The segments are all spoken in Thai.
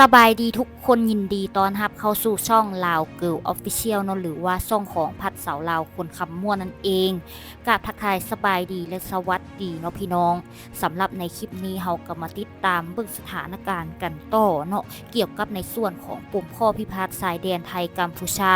สบายดีทุกคนยินดีต้อนรับเข้าสู่ช่องลาวเกิลออฟฟิเชียลเนาะหรือว่าช่องของพัดเสาลาวคนคำม่วนนั่นเองกับทักทายสบายดีและสวัสดีเนาะพี่น้องสำหรับในคลิปนี้เฮาก็มาติดตามเบิ่งสถานการณ์กันต่อเนาะเกี่ยวกับในส่วนของปุ่มข้อพิพาทสายแดนไทยกัมพูชา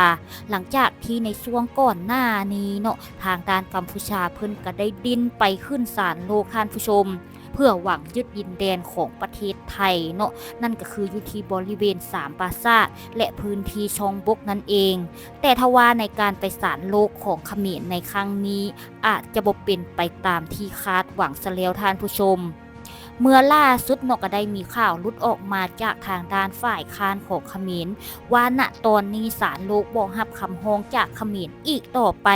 หลังจากที่ในช่วงก่อนหน้านี้เนาะทางการกัมพูชาเพิ่นก็ได้ดินไปขึ้นศาลโลกท่านผู้ชม เพื่อหวังยึดดินแดนของประเทศไทยเนาะนั่นก็คืออยู่ที่บริเวณสามปราสาทและพื้นที่ชองบกนั่นเอง แต่ทว่าในการไปศาลโลกของเขมรในครั้งนี้ อาจจะบ่เป็นไปตามที่คาดหวังซะแล้วท่านผู้ชม เมื่อล่าสุดเนกก็ได้มีข่าวลุดออกมาจากทางด้านฝ่ายค้านของขมรว่าณตอนนี้ศาลโลกบอกรับคำฮ้องจากขมรอีกต่อไป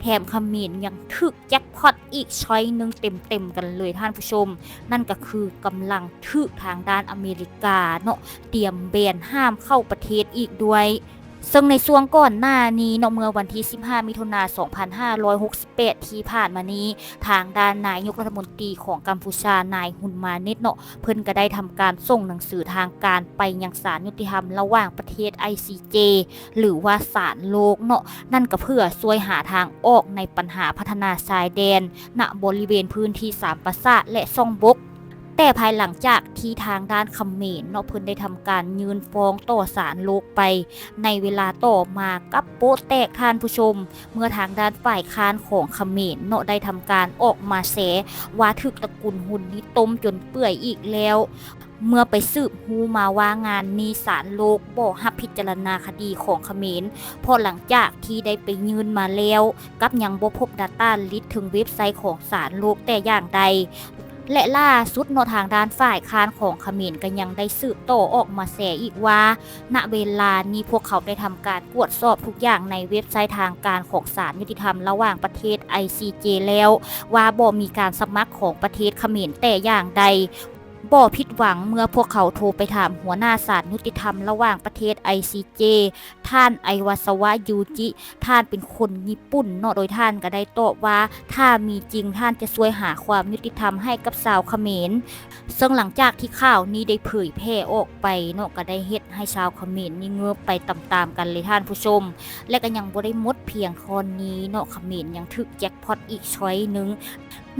แถมขมรยังถึกแจ็คพอตอีกช้อยหนึงเต็มๆกันเลยท่านผู้ชม นั่นก็คือกำลังถึกทางด้านอเมริกาเนาะเตรียมแบนห้ามเข้าประเทศอีกด้วย ซึ่งในช่วงก่อนหน้านี้เนาะเมื่อวันที่ 15 มิถุนายน2568 ที่ผ่านมานี้ ทางด้านนายกรัฐมนตรีของกัมพูชานายฮุนมาเนตเนาะเพิ่นก็ได้ทำการส่งหนังสือทางการไปยังศาลยุติธรรมระหว่างประเทศ ICJ หรือว่าศาลโลกเนาะนั่นก็เพื่อช่วยหาทางออกในปัญหาพัฒนาชายแดนณบริเวณพื้นที่สามปราสาทและซ่องบก แต่ภายหลังจากที่ทางด้านเขมรเนาะเพิ่นได้ทำการยืนฟ้องต่อศาลโลกไป ในเวลาต่อมากับโป๊ะแตกทานผู้ชม เมื่อทางด้านฝ่ายค้านของเขมรเนาะได้ทำการออกมาแสว่าถึกตระกูลหุ่นนี้ต้มจนเปื่อยอีกแล้วเมื่อไปสืบฮูมาว่างานนี้ศาลโลกบ่ฮับพิจารณาคดีของเขมรพอหลังจากที่ได้ไปยืนมาแล้ว กับยังบ่พบ Data ลิสถึงเว็บไซต์ของศาลโลกแต่อย่างใด และล่าสุดนทางด้านฝ่ายค้านของขมรก็ยังได้สืบโตออกมาแสอีกว่า ณเวลานี้พวกเขาได้ทำการตรวจสอบทุกอย่างในเว็บไซต์ทางการของศาลยุติธรรมระหว่างประเทศ ICJ แล้ว ว่าบ่มีการสมัครของประเทศขมรแต่อย่างใด บ่ผิดหวังเมื่อพวกเขาโทรไปถามหัวหน้าศาลยุติธรรมระหว่างประเทศ ICJ ท่านไอวาสวะยูจิ ท่านเป็นคนญี่ปุ่นเนาะโดยท่านก็ได้ตอบว่า ถ้ามีจริงท่านจะช่วยหาความยุติธรรมให้กับชาวเขมร ซึ่งหลังจากที่ข่าวนี้ได้เผยแพร่ออกไปเนาะก็ได้เฮ็ดให้ชาวเขมรนี่เงือบไปตามๆกันเลยท่านผู้ชม และก็ยังบ่ได้หมดเพียงเทอนนี้เนาะเขมรยังถึกแจ็คพอตอีกช้อยหนึง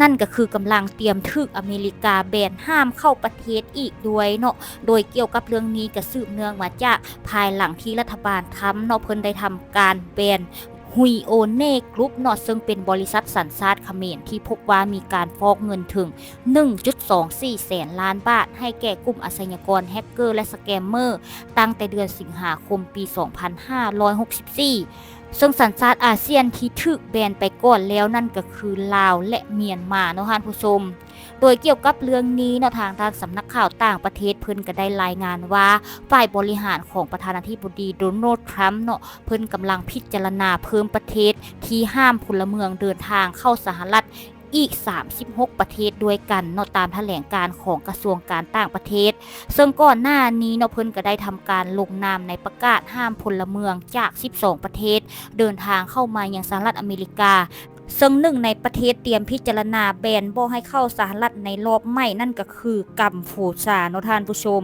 นั่นก็คือกำลังเตรียมถึกอเมริกาแบนห้ามเข้าประเทศอีกด้วยเนาะโดยเกี่ยวกับเรื่องนี้ก็สืบเนื่องมาจากภายหลังที่รัฐบาลทำเนาะเพิ่นได้ทำการแบนฮุยโอเน่กรุ๊ปเนาะซึ่งเป็นบริษัทสัญชาติเขมรที่พบว่ามีการฟอกเงินถึง 1.24 แสนล้านบาท ให้แก่กลุ่มอาชญากรแฮกเกอร์และสแกมเมอร์ ตั้งแต่เดือนสิงหาคมปี 2564 ซึ่งสัญชาติอาเซียนที่ถึกแบนไปก่อนแล้วนั่นก็คือลาวและเมียนมาเนาะท่านผู้ชม โดยเกี่ยวกับเรื่องนี้เนาะทางด้านสำนักข่าวต่างประเทศเพิ่นก็ได้รายงานว่า ฝ่ายบริหารของประธานาธิบดีโดนัลด์ทรัมป์เนาะเพิ่นกำลังพิจารณาเพิ่มประเทศที่ห้ามพลเมืองเดินทางเข้าสหรัฐ อีก 36 ประเทศด้วยกันเนาะตามแถลงการของกระทรวงการต่างประเทศ ซึ่งก่อนหน้านี้เนาะเพิ่นก็ได้ทำการลงนามในประกาศห้ามพลเมืองจาก 12 ประเทศ เดินทางเข้ามายังสหรัฐอเมริกา ซึ่งหนึ่งในประเทศเตรียมพิจารณาแบนบ่ให้เข้าสหรัฐในรอบใหม่นั่นก็คือกัมพูชาเนาะท่านผู้ชม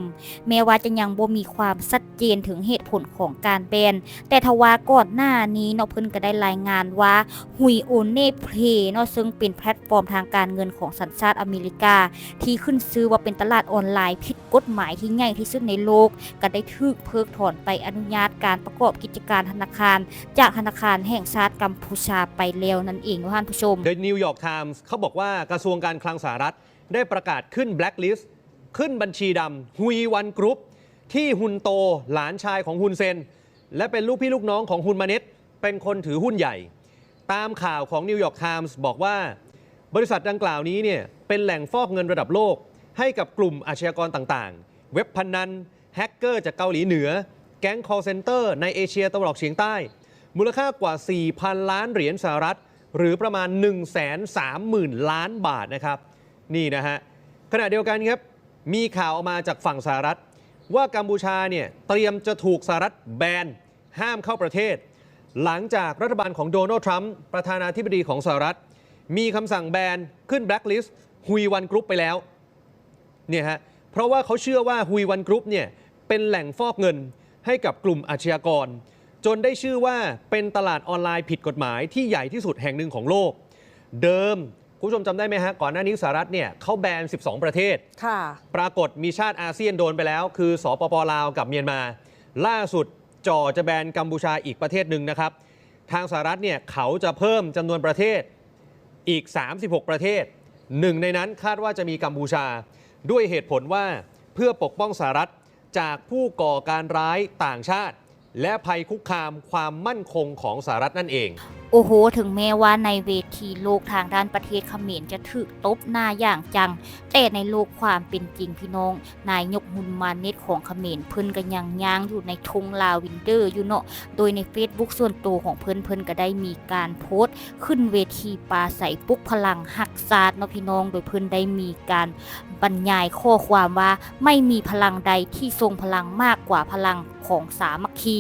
แม้ว่าจะยังบ่มีความชัดเจนถึงเหตุผลของการแบนแต่ทว่าก่อนหน้านี้เนาะเพิ่นก็ได้รายงานว่าฮุยโอเน่เพลเนาะซึ่งเป็นแพลตฟอร์มทางการเงินของสัญชาติอเมริกา ที่ขึ้นซื้อว่าเป็นตลาดออนไลน์ผิดกฎหมายที่ใหญ่ที่สุดในโลก ก็ได้ถูกเพิกถอนไปอนุญาตการประกอบกิจการธนาคาร จากธนาคารแห่งชาติกัมพูชาไปแล้วนั่นเองเนาะท่านผู้ชม The New York Times เขาบอกว่ากระทรวงการคลังสหรัฐ ได้ประกาศขึ้น blacklist ขึ้นบัญชีดำฮุยวันกรุ๊ปที่ฮุนโตหลานชายของฮุนเซน และเป็นลูกพี่ลูกน้องของฮุนมาเน็ตเป็นคนถือหุ้นใหญ่ ตามข่าวของ New York Times บอกว่า บริษัทดังกล่าวนี้เนี่ยเป็นแหล่งฟอกเงินระดับโลก ให้กับกลุ่มอาชญากรต่างๆ เว็บพนันแฮกเกอร์จากเกาหลีเหนือ แก๊ง call center ในเอเชียตะวันออกเฉียงใต้ มูลค่ากว่า 4,000 ล้านเหรียญสหรัฐ หรือประมาณ 1 3 0 0 0 0 ล้านบาทนะครับ นี่นะฮะขณะเดียวกันครับมีข่าวออกมาจากฝั่งสหรัฐ ว่ากัมพูชาเนี่ยเตรียมจะถูกสหรัฐแบนห้ามเข้าประเทศ หลังจากรัฐบาลของโดนัลด์ทรัมป์ประธานาธิบดีของสหรัฐ มีคำสั่งแบนขึ้นแบล็คลิสต์ฮุยวันกรุ๊ปไปแล้วเนี่ยฮะเพราะว่าเขาเชื่อว่าฮุยวันกรุ๊ปเนี่ยเป็นแหล่งฟอกเงินให้กับกลุ่มอาชญากร จนได้ชื่อว่าเป็นตลาดออนไลน์ผิดกฎหมายที่ใหญ่ที่สุดแห่งหนึ่งของโลก เดิมคุณผู้ชมจำได้ไหมฮะ ก่อนหน้านี้สหรัฐเนี่ยเขาแบน 12 ประเทศ ค่ะ ปรากฏมีชาติอาเซียนโดนไปแล้ว คือสปปลาวกับเมียนมา ล่าสุดจ่อจะแบนกัมพูชาอีกประเทศหนึ่งนะครับ ทางสหรัฐเนี่ยเขาจะเพิ่มจำนวนประเทศอีก 36 ประเทศหนึ่งในนั้นคาดว่าจะมีกัมพูชา ด้วยเหตุผลว่าเพื่อปกป้องสหรัฐจากผู้ก่อการร้ายต่างชาติ และภัยคุกคามความมั่นคงของสหรัฐนั่นเอง โอ้โห ถึงแม้ว่าในเวทีโลกทางด้านประเทศเขมรจะถูกตบหน้าอย่างจัง แต่ในโลกความเป็นจริงพี่น้อง นายยกมุนมาเน็ตของเขมรเพิ่นก็ยังย่างอยู่ในทงลาวินเดอร์อยู่เนาะ โดยใน Facebook ส่วนตัวของเพิ่นเพิ่นก็ได้มีการโพสต์ ขึ้นเวทีปราศัยปลุกพลังหักศาสตร์เนาะพี่น้อง โดยเพิ่นได้มีการบรรยายข้อความว่าไม่มีพลังใดที่ทรงพลังมากกว่าพลัง ของสามัคคี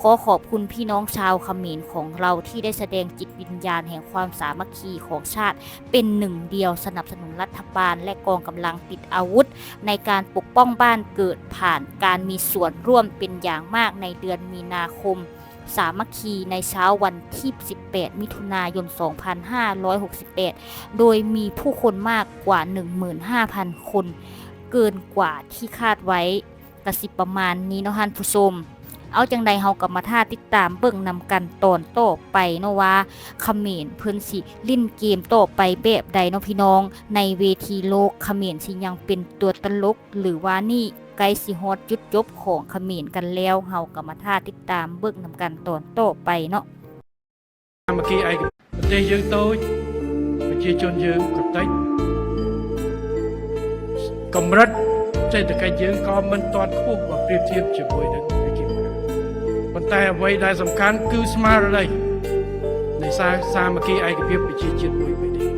ขอขอบคุณพี่น้องชาวเขมรของเราที่ได้แสดงจิตวิญญาณแห่งความสามัคคีของชาติ เป็นหนึ่งเดียวสนับสนุนรัฐบาล และกองกำลังติดอาวุธ ในการปกป้องบ้านเกิดผ่านการมีส่วนร่วมเป็นอย่างมากในเดือนมีนาคมสามัคคีในเช้าวันที่ 18 มิถุนายน 2568 โดยมีผู้คนมากกว่า 15,000 คน เกินกว่าที่คาดไว้ กระสิประมาณนี้เนาะฮันผู้ชมเอาจังใดเฮากับมาท่าติดตามเบิ่งนำกันตอนโต้ไปเนาะว่าขมินเพิ่นสิลิ่นเกมโต้ไปแบบใดเนาะพี่น้อง ในเวทีโลกขมินสิยังเป็นตัวตลกหรือว่านี่ไกลสิฮอตจุดจบของขมินกันแล้วเฮากับมาท่าติดตามเบิ่งนำกันตอนโต้ไปเนาะเมื่อกี้ไอ้ประเทศยืนโตประชาชนยืนกระติกกำรัด សេដ្ឋកិច្ចយើងក៏មិនទាន់ខ្ពស់បើប្រៀបធៀបជាមួយនឹងប្រទេសខាងប៉ុន្តែអ្វីដែលសំខាន់គឺស្មារតីនៃសាសាមគ្គីឯកភាពប្រជាជាតិមួយពេលនេះ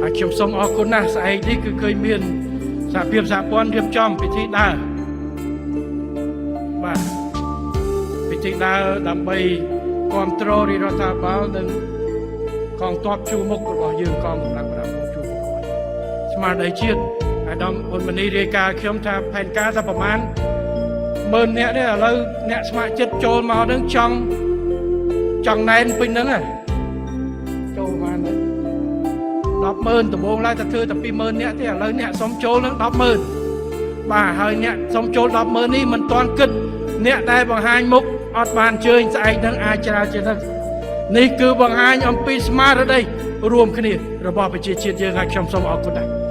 ហើយខ្ញុំសូមអរគុណណាស់ស្អែកនេះគឺឃើញមានសហភាពសហព័ន្ធរៀបចំពិធីដើរបាទពិធីដើរដើម្បីគ្រប់គ្រងរាជរដ្ឋាភិបាលនិងកងទ័ពជួរមុខរបស់យើងកងកម្លាំងប្រដាប់ជួរមុខរបស់យើងស្មារតីជាតិ អាដាមអ៊ុនម៉ានីរាយការណ៍ខ្ញុំថាផែនការថាប្រមាណម៉ឺនអ្នកនេះឥឡូវអ្នកស្ម័គ្រចិត្តចូលមកនឹងចង់ចង់ណែនពេញហ្នឹងហ៎ចូលប្រមាណហ្នឹង100000ដំបូងឡើយតែធ្វើតែ20000អ្នកទេឥឡូវអ្នកសុំចូលនឹង100000បាទហើយអ្នកសុំចូល100000នេះមិនទាន់គិត អ្នកដែលបង្ហាញមុខអត់បានជើញស្អែកនឹងអាចច្រើនជាងនេះនេះគឺបង្ហាញអំពីស្មារតីរួមគ្នារបស់ប្រជាជាតិយើងហើយខ្ញុំសូមអរគុណដែរ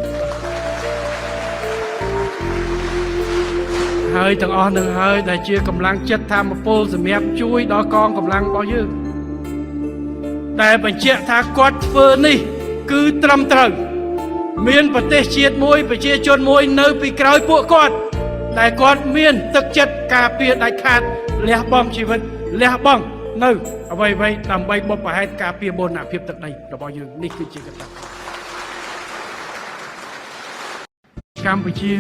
ហើយទាំងអស់នឹងហើយដែលជាកម្លាំងចិត្តធម្មពលសម្រាប់ជួយដល់កងកម្លាំងរបស់យើងតែបញ្ជាក់ថាគាត់ធ្វើនេះ គឺត្រឹមត្រូវ មានប្រទេសជាតិមួយ ប្រជាជនមួយនៅពីក្រោយពួកគាត់ដែលគាត់មានទឹកចិត្តការពារដាច់ខាតលះបង់ជីវិតលះបង់នៅអ្វីៗដើម្បីបុព្វហេតុការពារបូរណភាពទឹកដីរបស់យើងនេះគឺជាកត្តាកម្ពុជា